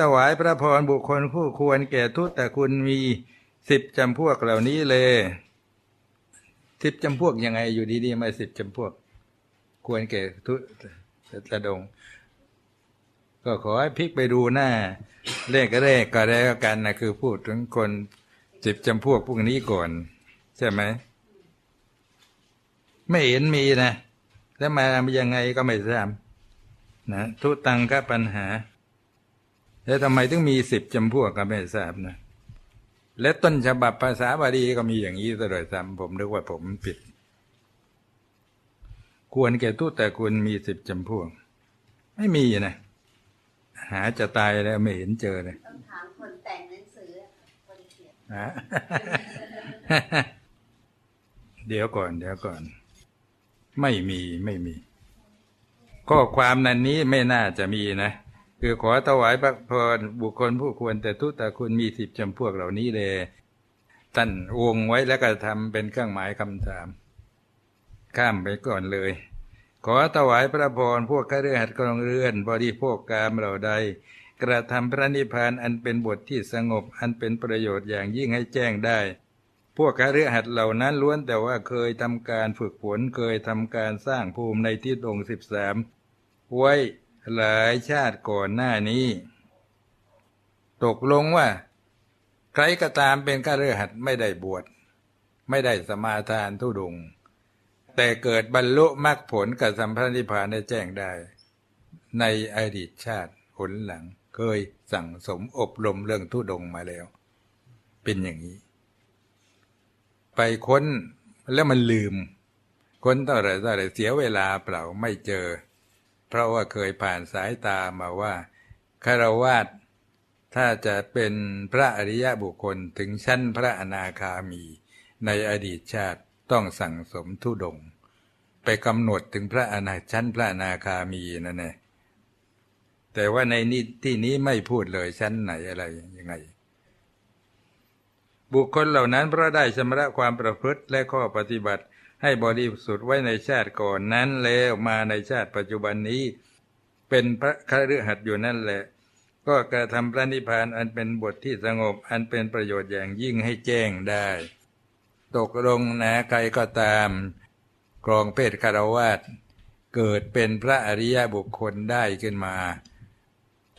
ถวายพระพรบุคคลผู้ควรแก่ทุตแต่คุณมีสิบจำพวกเหล่านี้เลยสิบจำพวกยังไงอยู่ดีๆมาสิบจำพวก ควรแก่ทุตตะดง ก็ขอให้พลิกไปดูหน้าเลขแรกก็แล้วกันนะคือพูดถึงคนสิบจำพวกพวกนี้ก่อน ใช่ไหมไม่เห็นมีนะ แล้วมายังไงก็ไม่ทราบนะทุตังก็ปัญหา แล้วทำไมถึงมีสิบจำพวกก็ไม่ทราบนะ และต้นฉบับภาษาบาลีก็มีอย่างนี้ตลอดซ้ำผมนึกว่าผมผิด ควรแก่ทุแต่คุณมีสิบจำพวก ไม่มีนะ หาจะตายแล้วไม่เห็นเจอเลยต้องถามคนแต่งหนังสือคนเขียนฮะเดี๋ยวก่อน เดี๋ยวก่อน ไม่มีไม่มีข้อความนั้นนี้ไม่น่าจะมีนะ คือขอถวายพระพรบุคคลผู้ควรแต่ทุตต่คุณมีสิบจำพวกเหล่านี้เลยตั้นวงไว้แล้วก็ทำเป็นเครื่องหมายคำถาม ข้ามไปก่อนเลย ขอถวายพระพรพวกข้ารือหัดกรองเรือนบริโภคกามเหล่าใด กระทำพระนิพพานอันเป็นบทที่สงบ อันเป็นประโยชน์อย่างยิ่งให้แจ้งได้ พวกคฤหัสถ์เหล่านั้นล้วนแต่ว่าเคยทำการฝึกฝนเคยทำการสร้างภูมิในที่ตรงสิบสามไว้ หลายชาติก่อนหน้านี้ ตกลงว่า ใครก็ตามเป็นคฤหัสถ์ไม่ได้บวช ไม่ได้สมาทานทุดง แต่เกิดบรรลุมรรคผลกับสัมพันธิพานได้แจ้งได้ ในอดีตชาติผลหลัง เคยสั่งสมอบรมเรื่องทุดงมาแล้ว เป็นอย่างนี้ ไปค้นแล้วมันลืม ค้นเท่าไร่เท่าไรเสียเวลาเปล่าไม่เจอ เพราะว่าเคยผ่านสายตามาว่าคารวาสถ้าจะเป็นพระอริยบุคคลถึงชั้นพระอนาคามี ในอดีตชาติต้องสั่งสมทุดง ไปกำหนดถึงพระอนาชั้นพระอนาคามีนั่นเองแต่ว่าในนี้ที่นี้ไม่พูดเลยชั้นไหนอะไรยังไง บุคคลเหล่านั้นเพราะได้ชำระความประพฤติและข้อปฏิบัติ ให้บริสุทธิ์ไว้ในชาติก่อนนั้นแล้วมาในชาติปัจจุบันนี้ เป็นพระคฤหัสถ์อยู่นั่นแหละ ก็กระทำพระนิพพานอันเป็นบทที่สงบอันเป็นประโยชน์อย่างยิ่งให้แจ้งได้ ตกลงนะใครก็ตามกรองเพศคารวาสเกิดเป็นพระอริยบุคคลได้ขึ้นมา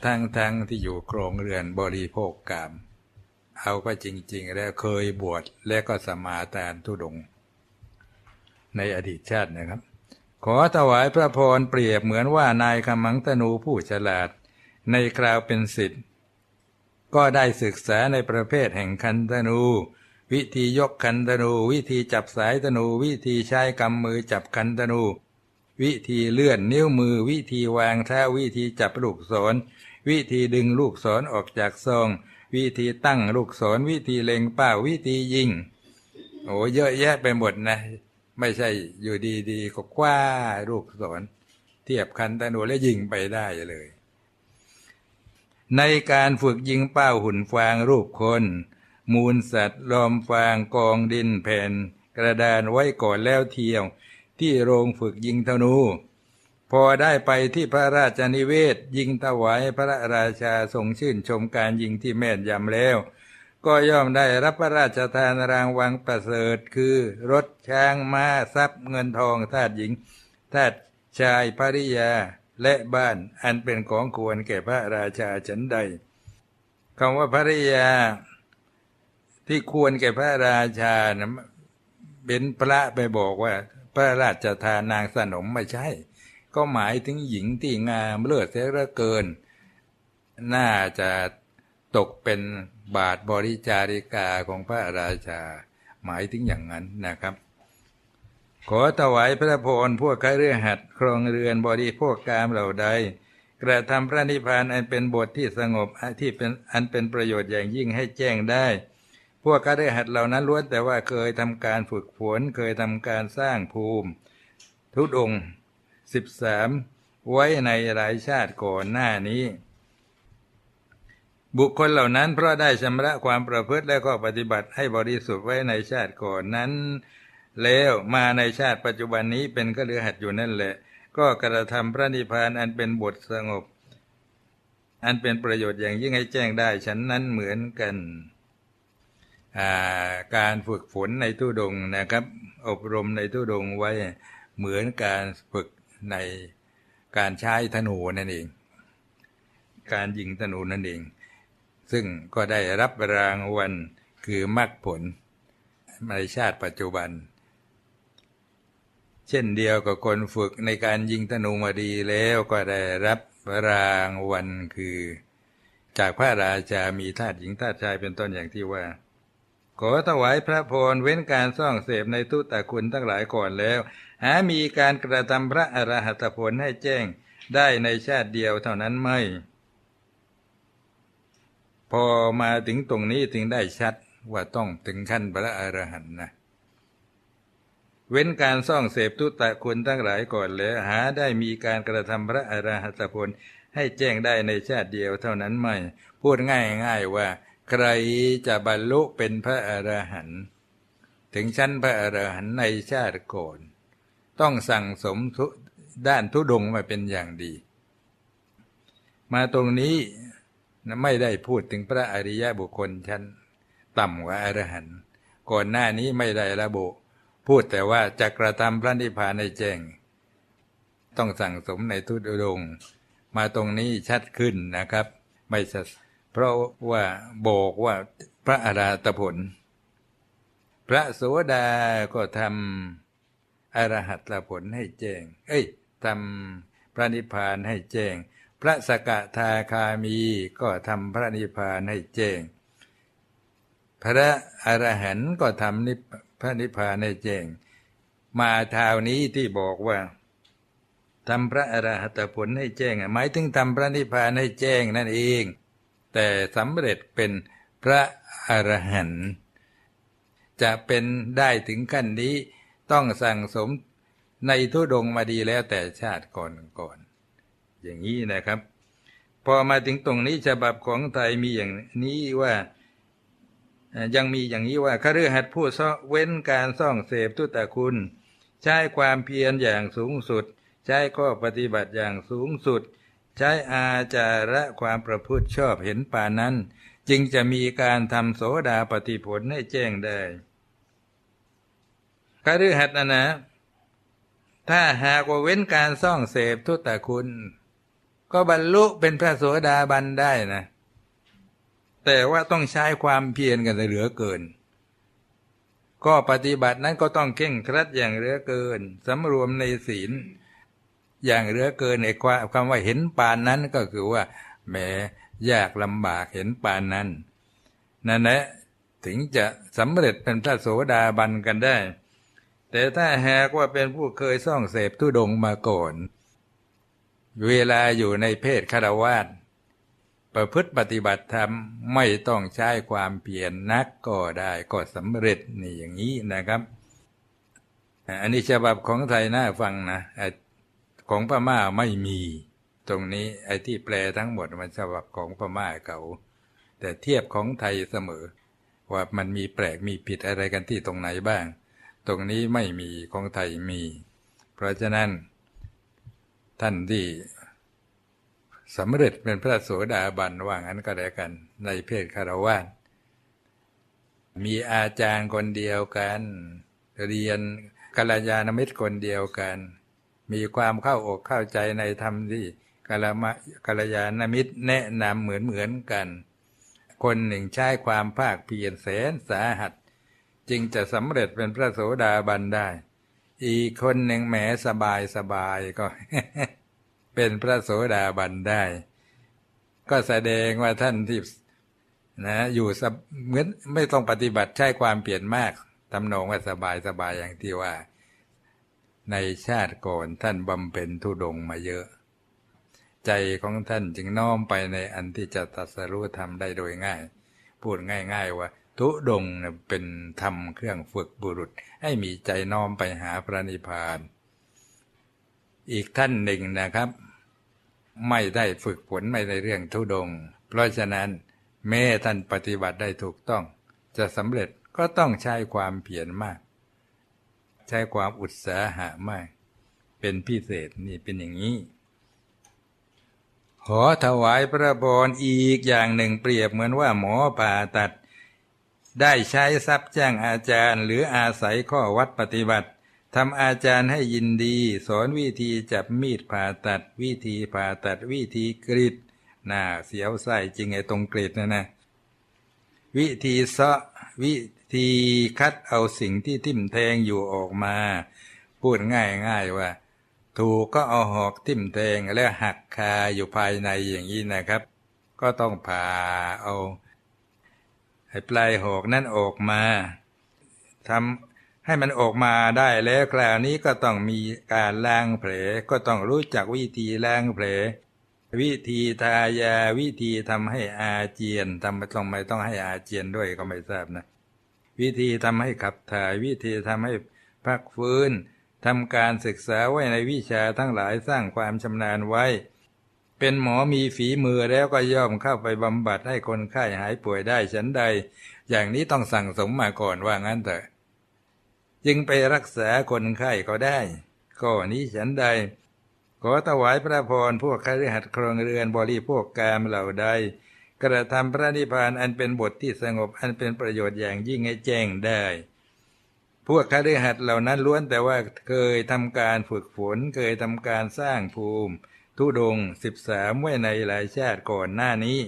ทั้งทั้งที่อยู่ครองเรือนบริโภคกามเอาก็จริง ๆ แล้วเคยบวชและก็สมาทานทุดง ในอดีตชาตินะครับ ขอถวายพระพรเปรียบเหมือนว่านายขมังตนูผู้ฉลาด ในคราวเป็นสิทธิ์ก็ได้ศึกษาในประเภทแห่งคันธนู วิธียกคันธนู วิธีจับสายธนู วิธีใช้กำมือจับคันธนู วิธีเลื่อนนิ้วมือ วิธีวางเท้าวิธีจับลูกศร วิธีดึงลูกศรออกจากซอง วิธีตั้งลูกศร วิธีเล็งเป้าวิธียิงโอ้เยอะแยะไปหมดนะ ไม่ใช่อยู่ดีๆก็คว้าลูกศรเทียบคันธนูและยิงไปได้เลย ในการฝึกยิงเป้าหุ่นฟางรูปคน มูลสัตว์ลอมฟางกองดินแผ่น กระดานไว้ก่อนแล้วเที่ยว ที่โรงฝึกยิงธนู พอได้ไปที่พระราชนิเวศยิงถวายพระราชาทรงชื่นชมการยิงที่แม่นยำแล้ว ก็ย่อมได้รับพระราชทานรางวัลประเสริฐคือรถช้างม้าทรัพย์เงินทองทาสหญิงทาสชายภริยาและบ้านอันเป็นของควรแก่พระราชาฉันใดคำว่าภริยา ที่ควรแก่พระราชานะเป็นพระไปบอกว่า พระราชทานนางสนมไม่ใช่ ก็หมายถึงหญิงที่งามเลิศเสียเหลือเกิน น่าจะ ตกเป็นบาทบริจาริกาของพระราชา หมายถึงอย่างนั้นนะครับ ขอถวายพระพรพวกคฤหัสถ์ครองเรือนบริโภคกามเหล่าใด กระทำพระนิพพานอันเป็นบทที่สงบที่เป็นอันเป็นประโยชน์อย่างยิ่งให้แจ้งได้ พวกคฤหัสถ์เหล่านั้นล้วนแต่ว่าเคยทำการฝึกฝนเคยทำการสร้างภูมิ ทุดงสิบสามไว้ในหลายชาติก่อนหน้านี้ บุคคลเหล่านั้นเพราะได้ชำระความประพฤติและก็ปฏิบัติให้บริสุทธิ์ไว้ในชาติก่อนนั้น แล้วมาในชาติปัจจุบันนี้เป็นก็เลือหัดอยู่นั่นแหละ ก็กระทำพระนิพพานอันเป็นบทสงบ อันเป็นประโยชน์อย่างยิ่งให้แจ้งได้ฉันนั้นเหมือนกันาการฝึกฝนในทุดงนะครับ อบรมในทุดงไว้เหมือนการฝึกในการใช้ธนูนั่นเอง การยิงธนูนั่นเอง ซึ่งก็ได้รับรางวัลคือมรรคผลในชาติปัจจุบัน เช่นเดียวกับคนฝึกในการยิงธนูมาดีแล้วก็ได้รับรางวัลคือ จากพระราชามีทาสหญิงทาสชายเป็นต้นอย่างที่ว่า ขอถวายพระพรเว้นการซ่องเสพในทุตตะคุณทั้งหลายก่อนแล้ว หามีการกระทำพระอรหัตผลให้แจ้งได้ในชาติเดียวเท่านั้นไม่ พอมาถึงตรงนี้ถึงได้ชัดว่าต้องถึงขั้นพระอรหันต์นะเว้นการซ่องเสพทุตตะคุณทั้งหลายก่อนแล้วหาได้มีการกระทำพระอรหัตผลให้แจ้งได้ในชาติเดียวเท่านั้นไม่ พูดง่ายๆว่า ใครจะบรรลุเป็นพระอรหันต์ถึงชั้นพระอรหันต์ในชาติก่อนต้องสั่งสมทุด้านทุดงมาเป็นอย่างดี มาตรงนี้ นะไม่ได้พูดถึงพระอริยบุคคลชั้นต่ำกว่าอรหันต์ก่อนหน้านี้ไม่ได้ระบุ พูดแต่ว่าจะกระทำพระนิพพานในแจ้ง ต้องสั่งสมในทุตดงมาตรงนี้ชัดขึ้นนะครับ ไม่ชัดเพราะว่าบอกว่าพระอรหัตผล พระโสดาก็ทำอรหัตผลให้แจ้ง เอ้ยทำพระนิพพานให้แจ้ง พระสกทาคามีก็ทำพระนิพพานให้แจ้ง พระอรหันต์ก็ทำนิพพระนิพพานให้แจ้ง มาทาวนี้ที่บอกว่าทำพระอรหัตผลให้แจ้งหมายถึงทำพระนิพพานให้แจ้งนั่นเอง แต่สำเร็จเป็นพระอรหันต์จะเป็นได้ถึงขั้นนี้ต้องสั่งสมในทุดงมาดีแล้วแต่ชาติก่อนก่อน อย่างนี้นะครับ พอมาถึงตรงนี้ฉบับของไทยมีอย่างนี้ว่ายังมีอย่างนี้ว่าคฤหัสถ์ผู้ซ่อเว้นการซ่องเสพทุตคุณ ใช้ความเพียรอย่างสูงสุด ใช้ข้อปฏิบัติอย่างสูงสุด ใช้อาจาระความประพฤติชอบเห็นป่านั้น จึงจะมีการทำโสดาปฏิผลให้แจ้งได้คฤหัสถ์นะนะถ้าหากว่าเว้นการซ่องเสพทุตคุณ ก็บรรลุเป็นพระโสดาบันได้นะ แต่ว่าต้องใช้ความเพียรกันเหลือเกิน ก็ปฏิบัตินั้นก็ต้องเข่งครัดอย่างเหลือเกินสำรวมในศีล อย่างเหลือเกินไอ้ความคำว่าเห็นปานนั้นก็คือว่าแหมยากลำบากเห็นปานนั้นนั่นแหละถึงจะสำเร็จเป็นพระโสดาบันกันได้ แต่ถ้าหากว่าเป็นผู้เคยซ่องเสพทุดงมาก่อน เวลาอยู่ในเพศคารวาสประพฤติปฏิบัติธรรมไม่ต้องใช้ความเพียรนนักก็ได้ก็สำเร็จนี่อย่างนี้นะครับ อันนี้ฉบับของไทยน่าฟังนะอของพม่าไม่มี ตรงนี้ไอ้ที่แปลทั้งหมดมันฉบับของพม่าเขา แต่เทียบของไทยเสมอ ว่ามันมีแปลกมีผิดอะไรกันที่ตรงไหนบ้าง ตรงนี้ไม่มีของไทยมี เพราะฉะนั้น ท่านที่สำเร็จเป็นพระโสดาบันว่างั้นก็แล้วกัน ในเพศคารวะมีอาจารย์คนเดียวกัน เรียนกัลยาณมิตรคนเดียวกัน มีความเข้าอกเข้าใจในธรรมที่กัลมะกัลยาณมิตรแนะนำเหมือนเหมือนกัน คนหนึ่งใช้ความภาคเพียรแสนสาหัส จึงจะสำเร็จเป็นพระโสดาบันได้ อีกคนหนึ่งแหมสบายสบายก็ เป็นพระโสดาบันได้ ก็แสดงว่าท่านที่นะอยู่เหมือนไม่ต้องปฏิบัติใช้ความเปลี่ยนมากทำหนงว่าสบายสบายอย่างที่ว่า ในชาติก่อนท่านบำเพ็ญทุดงมาเยอะ ใจของท่านจึงน้อมไปในอันที่จะตรัสรู้ทำได้โดยง่าย พูดง่าย ๆ ว่า ทุดงเป็นธรรมเครื่องฝึกบุรุษ ให้มีใจน้อมไปหาพระนิพพาน อีกท่านหนึ่งนะครับ ไม่ได้ฝึกฝนไม่ในเรื่องทุดง เพราะฉะนั้นแม้ท่านปฏิบัติได้ถูกต้อง จะสำเร็จก็ต้องใช้ความเพียรมาก ใช้ความอุตสาหะมาก เป็นพิเศษนี่เป็นอย่างนี้ขอถวายพระพรอีกอย่างหนึ่งเปรียบเหมือนว่าหมอผ่าตัด ได้ใช้ทรัพย์จ้างอาจารย์หรืออาศัยข้อวัดปฏิบัติทำอาจารย์ให้ยินดี สอนวิธีจับมีดผ่าตัด วิธีผ่าตัดวิธีกรีดน่าเสียวไส้จริงไอ้ตรงกรีดนะนะวิธีเซาะวิธีคัดเอาสิ่งที่ทิ่มแทงอยู่ออกมา พูดง่ายๆว่า ถูกก็เอาหอกทิ่มแทงแล้วหักคาอยู่ภายในอย่างนี้นะครับ ก็ต้องผ่าเอา ให้ปลายหอกนั้นออกมาทำให้มันออกมาได้แล้วคราวนี้ก็ต้องมีการล้างแผลก็ต้องรู้จักวิธีล้างแผล วิธีทายาวิธีทำให้อาเจียนทำไมต้องไม่ต้องให้อาเจียนด้วยก็ไม่ทราบนะ วิธีทำให้ขับถ่ายวิธีทำให้พักฟื้นทำการศึกษาไว้ในวิชาทั้งหลายสร้างความชำนาญไว้ เป็นหมอมีฝีมือแล้วก็ย่อมเข้าไปบำบัดให้คนไข้หายป่วยได้ฉันใด อย่างนี้ต้องสั่งสมมาก่อนว่างั้นเถอะ จึงไปรักษาคนไข้ก็ได้ก็นี้ฉันใด ขอถวายพระพรพวกคฤหัสถ์ครองเรือนบริโภคกามเหล่าใด กระทำพระนิพพานอันเป็นบทที่สงบอันเป็นประโยชน์อย่างยิ่งให้แจ้งได้พวกคฤหัสถ์เหล่านั้นล้วนแต่ว่าเคยทำการฝึกฝนเคยทำการสร้างภูมิ ทุดงสิบสามไว้ในหลายชาติก่อนหน้านี้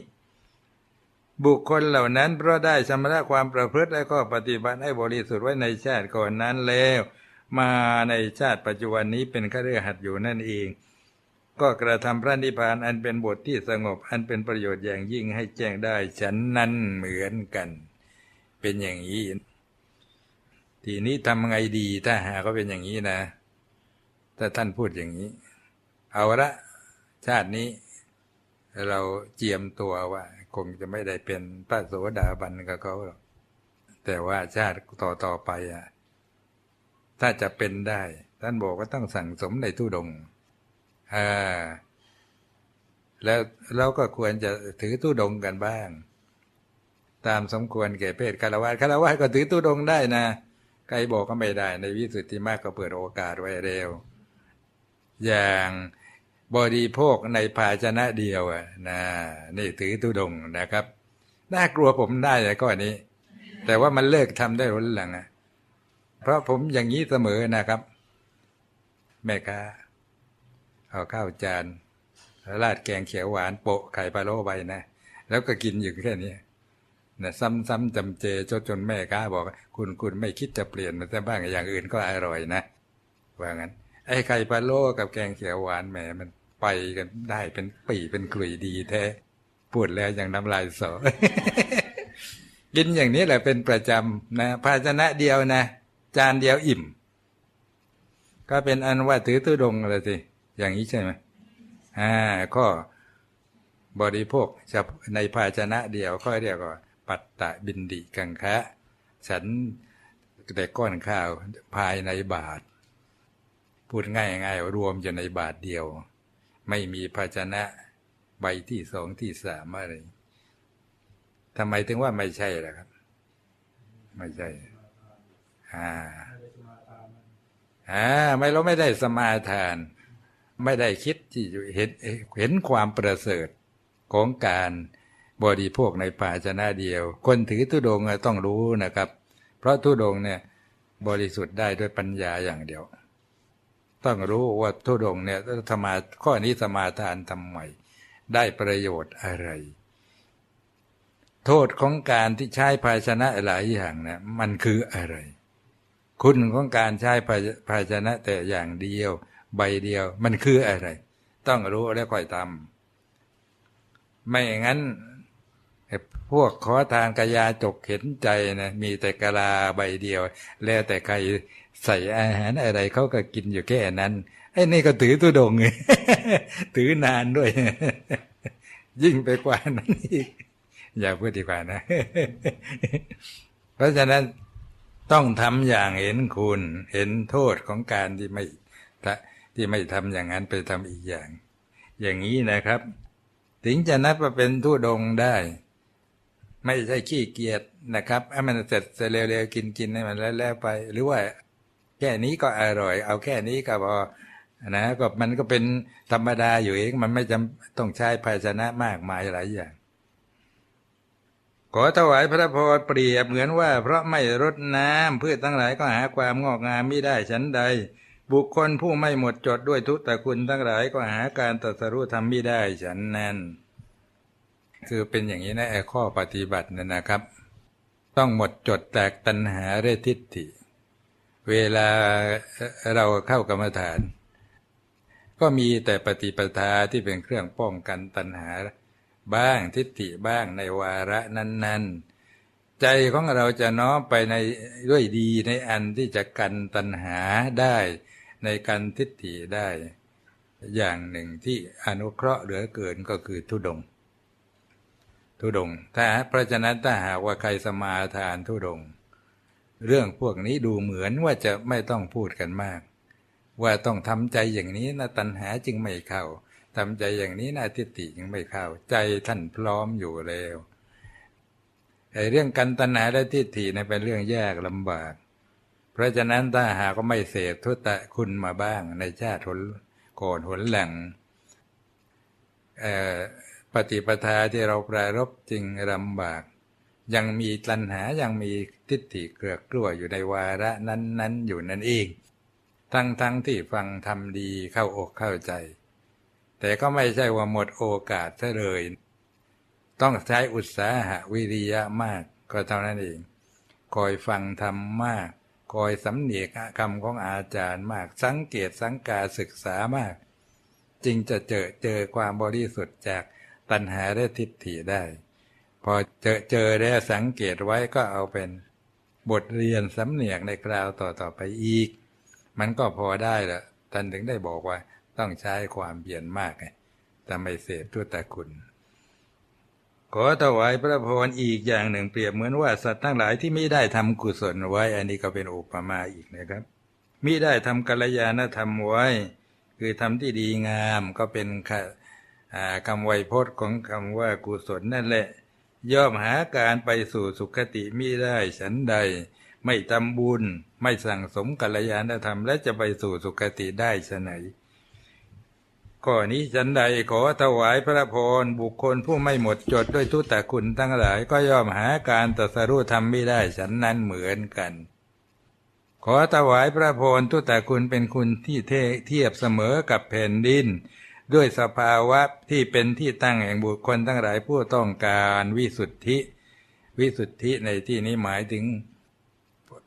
บุคคลเหล่านั้นเพราะได้ชำระความประพฤติและก็ปฏิบัติให้บริสุทธิ์ไว้ในชาติก่อนนั้นแล้ว มาในชาติปัจจุบันนี้เป็นคฤหัสถ์อยู่นั่นเอง ก็กระทำพระนิพพานอันเป็นบทที่สงบอันเป็นประโยชน์อย่างยิ่งให้แจ้งได้ฉันนั้นเหมือนกัน เป็นอย่างนี้ทีนี้ทำไงดีถ้าหาก็เป็นอย่างนี้นะ ถ้าท่านพูดอย่างนี้ เอาละ ชาตินี้ เราเจียมตัวว่า คงจะไม่ได้เป็นพระโสดาบันกับเขาหรอกแต่ว่าชาติต่อต่อไปอะถ้าจะเป็นได้ ท่านบอกว่าต้องสั่งสมในทุดงอ่าแล้วเราก็ควรจะถือทุดงกันบ้าง ตามสมควรแก่เพศคารวะคารวะก็ถือทุดงได้นะใครบอกก็ไม่ได้ ในวิสุทธิมากก็เปิดโอกาสไว้เร็ว อย่าง บริโภคในภาชนะเดียวนะนี่ถือตุดงนะครับ น่ากลัวผมได้เลยข้อนี้ แต่ว่ามันเลิกทำได้หนหลังอะเพราะผมอย่างนี้เสมอนะครับ แม่ค้าเอาข้าวจานราดแกงเขียวหวานโปะไข่ปลาโลไปนะ แล้วก็กินอยู่แค่นี้นะซ้ำๆจำเจจนจนแม่ค้าบอกคุณคุณไม่คิดจะเปลี่ยนมันแต่บ้างอย่างอื่นก็อร่อยนะ ว่างั้น ไอ้ไข่ปลาโลกับแกงเขียวหวานแหมมัน ไปกันได้เป็นปีเป็นกลุยดีแท้พูดแล้วอย่างน้ำลายสอกินอย่างนี้แหละเป็นประจำนะภาชนะเดียวนะ จานเดียวอิ่ม ก็เป็นอันว่าถือตุดงอะไรสิอย่างนี้ใช่ไหมอ่าก็บริโภคในภาชนะเดียวก็เรียกว่า ปัตตะบินดิกังคะฉันแต่ก้อนข้าวภายในบาท พูดง่ายๆรวมอยู่ในบาทเดียว ไม่มีภาชนะใบที่สองที่สามอะไรทำไมถึงว่าไม่ใช่ล่ะครับ ไม่ใช่อ่าอ่าไม่เราไม่ได้สมาทาน ไม่ได้คิดที่เห็นเห็นความประเสริฐของการบริโภคในภาชนะเดียว คนถือธุดงต้องรู้นะครับ เพราะธุดงเนี่ยบริสุทธิ์ได้ด้วยปัญญาอย่างเดียว ต้องรู้ว่าธุดงเนี่ยธรรมาข้อนี้สมาทานทำไมได้ประโยชน์อะไร โทษของการที่ใช้ภาชนะหลายอย่างนะมันคืออะไร คุณของการใช้ภาชนะแต่อย่างเดียว ใบเดียวมันคืออะไร ต้องรู้แล้วค่อยทำไม่อย่างนั้นพวกขอทานกายาจกเห็นใจนะมีแต่กะลาใบเดียว แล้วแต่ใคร ใส่อาหารอะไรเขาก็กินอยู่แค่นั้นไอ้นี่ก็ถือตุดงไงถือนานด้วย ยิ่งไปกว่านั้นอีกอย่าพูดดีกว่านะ เพราะฉะนั้นต้องทำอย่างเห็นคุณ เห็นโทษของการที่ไม่ที่ไม่ทำอย่างนั้นไปทำอีกอย่าง อย่างนี้นะครับ ถึงจะนับว่าเป็นทุดงได้ ไม่ใช่ขี้เกียจนะครับให้มันเสร็จเร็วๆกินๆให้มันแล้วๆไป หรือว่า แค่นี้ก็อร่อย เอาแค่นี้ก็พอนะก็มันก็เป็นธรรมดาอยู่เองมันไม่จำต้องใช้ภาชนะมากมายหลายอย่าง ขอถวายพระพรเปรียบเหมือนว่า เพราะไม่รดน้ำพืชทั้งหลายก็หาความงอกงามไม่ได้ฉันใด บุคคลผู้ไม่หมดจดด้วยทุกตะคุณทั้งหลายก็หาการตรัสรู้ทำไม่ได้ฉันนั้นคือเป็นอย่างนี้นะไอ้ข้อปฏิบัตินั่นนะครับ ต้องหมดจดแตกตัณหาเรทิฏฐิ เวลาเราเข้ากรรมฐาน ก็มีแต่ปฏิปทาที่เป็นเครื่องป้องกันตัณหา บ้างทิฏฐิบ้างในวาระนั้น ๆ ใจของเราจะน้อมไปในด้วยดีในอันที่จะกันตัณหาได้ในการทิฏฐิได้ อย่างหนึ่งที่อนุเคราะห์เหลือเกินก็คือทุดง ทุดงถ้าเพราะฉะนั้นถ้าหากว่าใครสมาทานทุดง เรื่องพวกนี้ดูเหมือนว่าจะไม่ต้องพูดกันมาก ว่าต้องทำใจอย่างนี้นะตัณหาจึงไม่เข้าทำใจอย่างนี้นะทิฏฐิจึงไม่เข้า ใจท่านพร้อมอยู่แล้วไอ้เรื่องกันตัณหาและทิฏฐิเนี่ยเป็นเรื่องยากลำบาก เพราะฉะนั้นถ้าหาก็ไม่เสพทุตะคุณมาบ้าง ในชาติหนโกนหนแหล่งปฏิปทาที่เราปรารบจริงลำบาก ยังมีตัณหายังมีทิฏฐิเกลือกกลัวอยู่ในวาระนั้นๆ อยู่นั่นเอง ทั้งๆทที่ฟังทำดีเข้าอกเข้าใจ แต่ก็ไม่ใช่ว่าหมดโอกาสซะเลย ต้องใช้อุตสาหะวิริยะมากก็เท่านั้นเอง คอยฟังทำมาก คอยสำเนียกคำของอาจารย์มาก สังเกตสังกาศึกษามาก จึงจะเจอเจอความบริสุทธิ์จากตัณหาและทิฏฐิได้ พอเจอเจอแล้วสังเกตไว้ก็เอาเป็นบทเรียนสำเนียกในคราวต่อๆไปอีก มันก็พอได้ละท่านถึงได้บอกว่าต้องใช้ความเพียรมากไงแต่ไม่เสพทุตตะคุณ ขอถวายพระพรอีกอย่างหนึ่งเปรียบเหมือนว่าสัตว์ทั้งหลายที่ไม่ได้ทำกุศลไว้ อันนี้ก็เป็นอุปมาอีกนะครับมิได้ทำกัลยาณธรรมไว้ คือทำที่ดีงามก็เป็นคำไวยพจน์ของคำว่ากุศลนั่นแหละ ย่อมหาการไปสู่สุคติมิได้ฉันใด ไม่ทำบุญ ไม่สั่งสมกัลยาณธรรม และจะไปสู่สุคติได้ฉไหนข้อนี้ฉันใดขอถวายพระพรบุคคลผู้ไม่หมดจดด้วยทุตตะคุณทั้งหลายก็ย่อมหาการตรัสรู้ธรรมไม่ได้ฉันนั้นเหมือนกัน ขอถวายพระพรทุตตะคุณเป็นคุณที่เทียบเสมอกับแผ่นดิน ด้วยสภาวะที่เป็นที่ตั้งแห่งบุคคลทั้งหลายผู้ต้องการวิสุทธิ วิสุทธิในที่นี้หมายถึง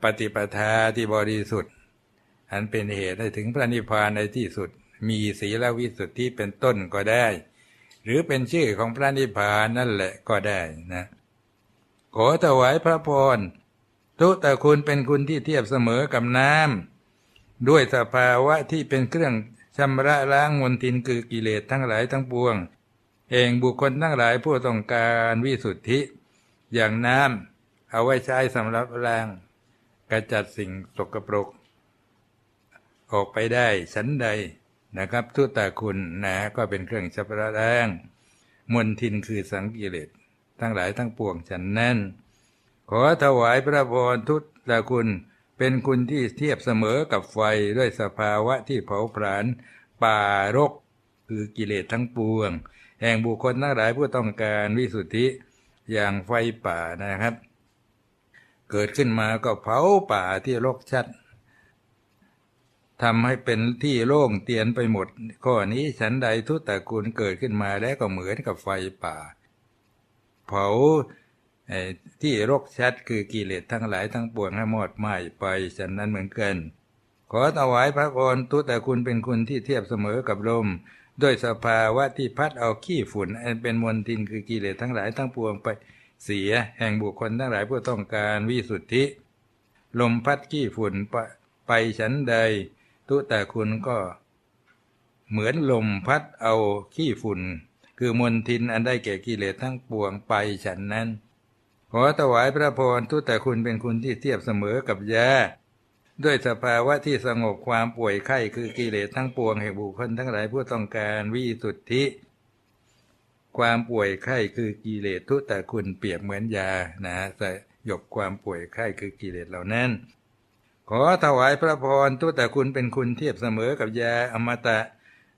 ปฏิปทาที่บริสุทธิ์ อันเป็นเหตุให้ถึงพระนิพพานในที่สุด มีศีลวิสุทธิเป็นต้นก็ได้ หรือเป็นชื่อของพระนิพพานนั่นแหละก็ได้นะขอถวายพระพรทุตคุณเป็นคุณที่เทียบเสมอกับน้ำด้วยสภาวะที่เป็นเครื่อง ชำระล้างมลทินคือกิเลสทั้งหลายทั้งปวงเองบุคคลทั้งหลายผู้ต้องการวิสุทธิ อย่างน้ำเอาไว้ใช้สำหรับล้างกระจัดสิ่งสกปรก ออกไปได้ชั้นใดนะครับ ทุตตาคุณนะก็เป็นเครื่องชำระล้างมลทินคือสังกิเลสทั้งหลายทั้งปวงฉันนั้นขอถวายพระพรทุตตาคุณ เป็นคุณที่เทียบเสมอกับไฟด้วยสภาวะที่เผาผลาญป่ารก คือกิเลสทั้งปวง แห่งบุคคลทั้งหลายผู้ต้องการวิสุทธิอย่างไฟป่านะครับ เกิดขึ้นมาก็เผาป่าที่รกชัดทำให้เป็นที่โล่งเตียนไปหมด ข้อนี้ฉันใดทุตตะกูลเกิดขึ้นมาแล้วก็เหมือนกับไฟป่า เผา ที่รกชัดคือกิเลสทั้งหลายทั้งปวงให้หมดไหม้ไปฉันนั้นเหมือนกัน ขอถวายพระพรตุแต่คุณเป็นคุณที่เทียบเสมอกับลมด้วยสภาวะที่พัดเอาขี้ฝุ่น อันเป็นมวลทินคือกิเลสทั้งหลายทั้งปวงไปเสียแห่งบุคคลทั้งหลายผู้ต้องการวิสุทธิ ลมพัดขี้ฝุ่นไปไปฉันใด ตุแต่คุณก็เหมือนลมพัดเอาขี้ฝุ่น คือมวลทินอันได้แก่กิเลสทั้งปวงไปฉันนั้น อถวายพระพรทุแต่คุณเป็นคุณที่เทียบเสมอกับยาด้วยสภาวะที่สงบความป่วยไข้คือกิเลสทั้งปวงแห่งบุคคลทั้งหลายผู้ต้องการวิสุทธิ ความป่วยไข้คือกิเลสทุแต่คุณเปรียบเหมือนยานะสยบความป่วยไข้คือกิเลสเหล่านั้นขขอถวายพระพรทุแต่คุณเป็นคุณเทียบเสมอกับยาอมตะ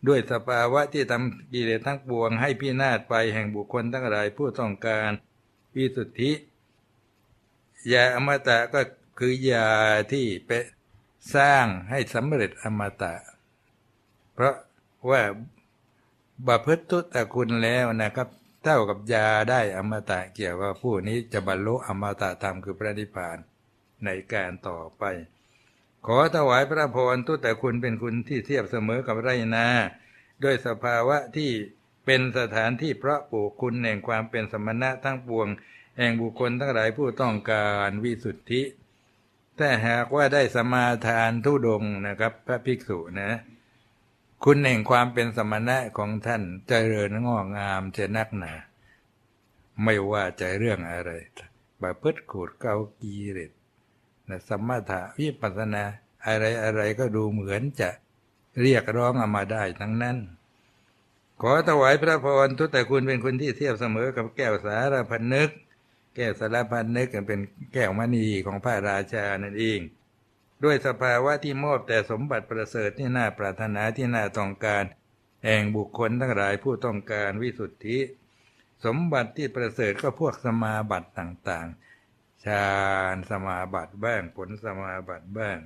ด้วยสภาวะที่ทำกิเลสทั้งปวงให้พินาศไปแห่งบุคคลทั้งหลายผู้ต้องการวิสุทธิ ยาอมตะก็คือยาที่ไปสร้างให้สำเร็จอมตะ เพราะว่าบาพฤตุตะคุณแล้วนะครับ เท่ากับยาได้อมตะเกี่ยวว่าผู้นี้จะบรรลุอมตะธรรมคือพระนิพพานในการต่อไป ขอถวายพระพรทุแต่คุณเป็นคุณที่เทียบเสมอกับไรนาด้วยสภาวะที่เป็นสถานที่เพราะปลูกคุณแห่งความเป็นสมณะทั้งปวง แห่งบุคคลทั้งหลายผู้ต้องการวิสุทธิถ้าหากว่าได้สมาทานทุดงนะครับ พระภิกษุนะ คุณแห่งความเป็นสมณะของท่านเจริญงอกงามเจนักหนา ไม่ว่าจะเรื่องอะไรบาพึดขูดเกากีเรตนะสมถะวิปัสนา อะไรอะไรก็ดูเหมือนจะเรียกร้องเอามาได้ทั้งนั้น ขอถวายพระพรทุกแต่คุณเป็นคนที่เทียบเสมอกับแก้วสารพันนึก ก้วสารพันนึกเป็นแก้วมณีของพระราชานั่นเอง ด้วยสภาวะที่มอบแต่สมบัติประเสริฐที่น่าปรารถนาที่น่าต้องการ แห่งบุคคลทั้งหลายผู้ต้องการวิสุทธิ สมบัติที่ประเสริฐก็พวกสมาบัติต่างๆ ฌานสมาบัติบ้างผลสมาบัติบ้าง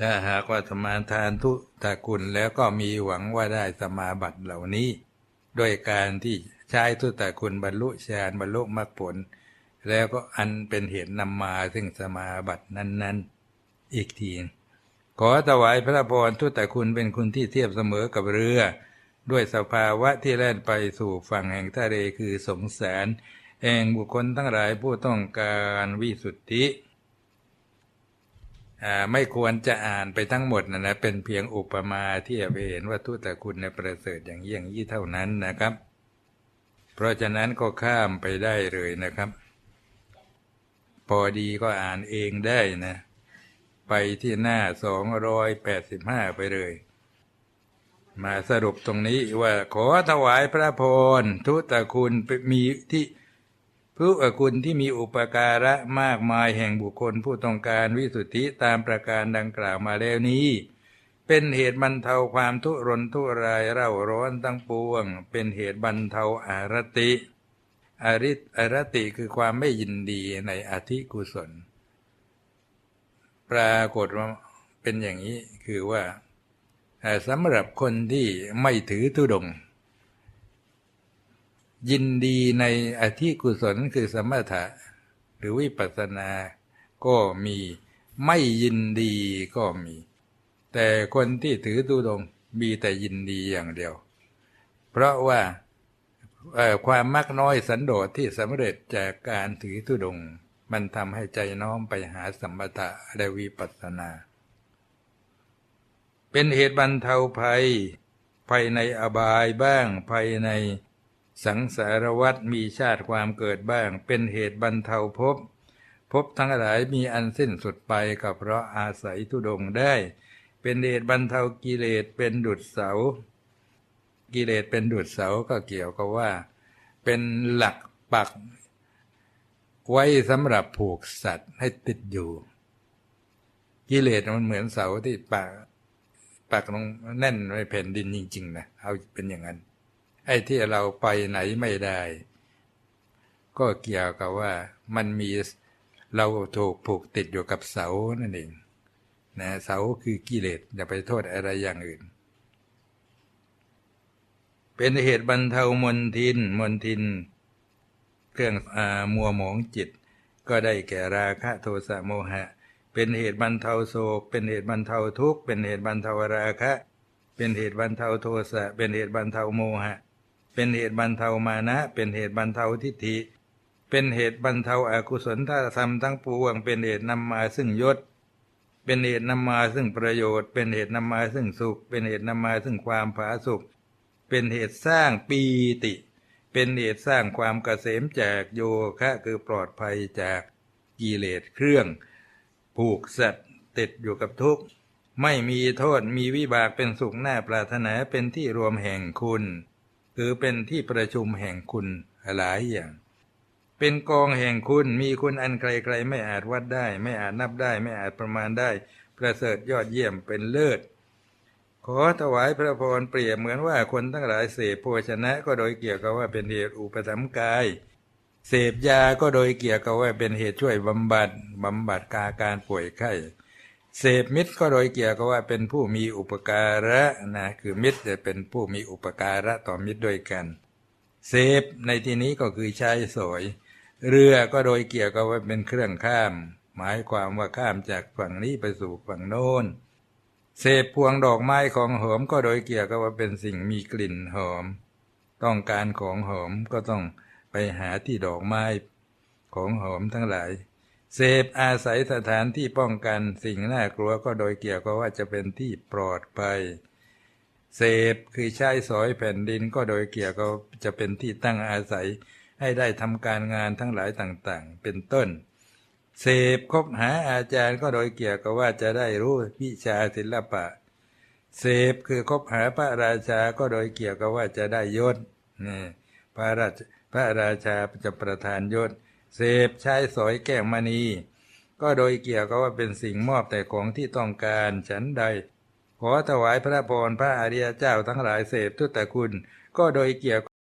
ถ้าหากว่าสมาทานทุตะกุลแล้วก็มีหวังว่าได้สมาบัติเหล่านี้โดยการที่ ใช้ทุตะกุลบรรลุฌานบรรลุมรรคผล แล้วก็อันเป็นเหตุนำมาซึ่งสมาบัตินั้น ๆ อีกที ขอถวายพระพรทุตแต่คุณเป็นคุณที่เทียบเสมอกับเรือ ด้วยสภาวะที่แล่นไปสู่ฝั่งแห่งทะเลคือสงสารแห่งบุคคลทั้งหลายผู้ต้องการวิสุทธิไม่ควรจะอ่านไปทั้งหมดนะนะเป็นเพียงอุปมาที่จะไปเห็นว่าทุตแต่คุณในประเสริฐอย่างนี้อย่งนี้เท่านั้นนะครับ เพราะฉะนั้นก็ข้ามไปได้เลยนะครับ พอดีก็อ่านเองได้นะ ไปที่หน้าสองร้อยแปดสิบห้าไปเลย มาสรุปตรงนี้ว่าขอถวายพระพรทุตคุณมีที่ผู้คุณที่มีอุปการะมากมายแห่งบุคคลผู้ต้องการวิสุทธิตามประการดังกล่าวมาแล้วนี้ เป็นเหตุบรรเทาความทุรนทุรายเร่าร้อนตั้งปวง เป็นเหตุบรรเทาอารติอาริอารติคือความไม่ยินดีในอธิกุศล ปรากฏว่าเป็นอย่างนี้คือว่าสำหรับคนที่ไม่ถือธุดง ยินดีในอธิกุศลคือสมถะ หรือวิปัสสนาก็มีไม่ยินดีก็มี แต่คนที่ถือธุดงมีแต่ยินดีอย่างเดียว เพราะว่าความมักน้อยสันโดษที่สำเร็จจากการถือธุดง มันทำให้ใจน้อมไปหาสัมปทะและวิปัสสนา เป็นเหตุบรรเทาภัย ภัยในอบายบ้าง ภัยในสังสารวัฏมีชาติความเกิดบ้าง เป็นเหตุบรรเทาภพภพทั้งหลายมีอันสิ้นสุดไปก็เพราะอาศัยธุดงได้ เป็นเหตุบรรเทากิเลสเป็นดุจเสา กิเลสเป็นดุจเสาก็เกี่ยวกับว่า เป็นหลักปัก ไว้สำหรับผูกสัตว์ให้ติดอยู่ กิเลสมันเหมือนเสาที่ปักปักลงแน่นไว้แผ่นดินจริงๆนะเอาเป็นอย่างนั้น ไอ้ที่เราไปไหนไม่ได้ ก็เกี่ยวกับว่ามันมีเราถูกผูกติดอยู่กับเสานั่นเอง นะเสาคือกิเลสอย่าไปโทษอะไรอย่างอื่น เป็นเหตุบรรเทามนทินมนทิน เครื่องอมัวหมองจิต ก็ได้แก่ราคะโทสะโมหะ เป็นเหตุบรรเทาโศก เป็นเหตุบรรเทาทุกข์เป็นเหตุบรรเทาราคะ เป็นเหตุบรรเทาโทสะเป็นเหตุบรรเทาโมหะ เป็นเหตุบรรเทามานะ เป็นเหตุบรรเทาทิฏฐิเป็นเหตุบรรเทาอากุศลท่าธรรมทั้งปวง เป็นเหตุนำมาซึ่งยศ เป็นเหตุนำมาซึ่งประโยชน์ เป็นเหตุนำมาซึ่งสุข เป็นเหตุนำมาซึ่งความผาสุขเป็นเหตุสร้างปีติ เป็นเหตุสร้างความเกษมจากโยคะคือปลอดภัยจากกิเลสเครื่อง ผูกสัตว์ติดอยู่กับทุกข์ ไม่มีโทษมีวิบากเป็นสุขหน้าปรารถนาเป็นที่รวมแห่งคุณ คือเป็นที่ประชุมแห่งคุณหลายอย่าง เป็นกองแห่งคุณมีคุณอันใครๆไม่อาจวัดได้ ไม่อาจนับได้ ไม่อาจประมาณได้ ประเสริฐยอดเยี่ยมเป็นเลิศขอถวายพระพรเปรียบเหมือนว่าคนทั้งหลายเสพโภชนะก็โดยเกี่ยวกับว่าเป็นเหตุอุปถัมกาย เสพยาก็โดยเกี่ยวกับว่าเป็นเหตุช่วยบำบัดบำบัดกาการป่วยไข้เสพมิตรก็โดยเกี่ยวกับว่าเป็นผู้มีอุปการะนะคือมิตรจะเป็นผู้มีอุปการะต่อมิตรด้วยกัน เสพในที่นี้ก็คือใช้สอย เรือก็โดยเกี่ยวกับว่าเป็นเครื่องข้าม หมายความว่าข้ามจากฝั่งนี้ไปสู่ฝั่งโน้นเสพพวงดอกไม้ของหอมก็โดยเกี่ยวกับว่าเป็นสิ่งมีกลิ่นหอม ต้องการของหอมก็ต้องไปหาที่ดอกไม้ของหอมทั้งหลาย เสพอาศัยสถานที่ป้องกันสิ่งน่ากลัวก็โดยเกี่ยวกับว่าจะเป็นที่ปลอดภัยเสพคือใช้สอยแผ่นดินก็โดยเกี่ยวกับจะเป็นที่ตั้งอาศัย ให้ได้ทำการงานทั้งหลายต่างๆ เป็นต้น เสพคบหาอาจารย์ก็โดยเกี่ยวกับว่าจะได้รู้วิชาศิลปะ เสพคือคบหาพระราชาก็โดยเกี่ยวกับว่าจะได้ยศนี่พระราชพระราชาจะประทานยศ เสพใช้สอยแก้วมณี ก็โดยเกี่ยวกับว่าเป็นสิ่งมอบแต่ของที่ต้องการฉันใด ขอถวายพระพรพระอริยเจ้าทั้งหลายเสพทุตตะคุณ ก็โดยเกี่ยวกับ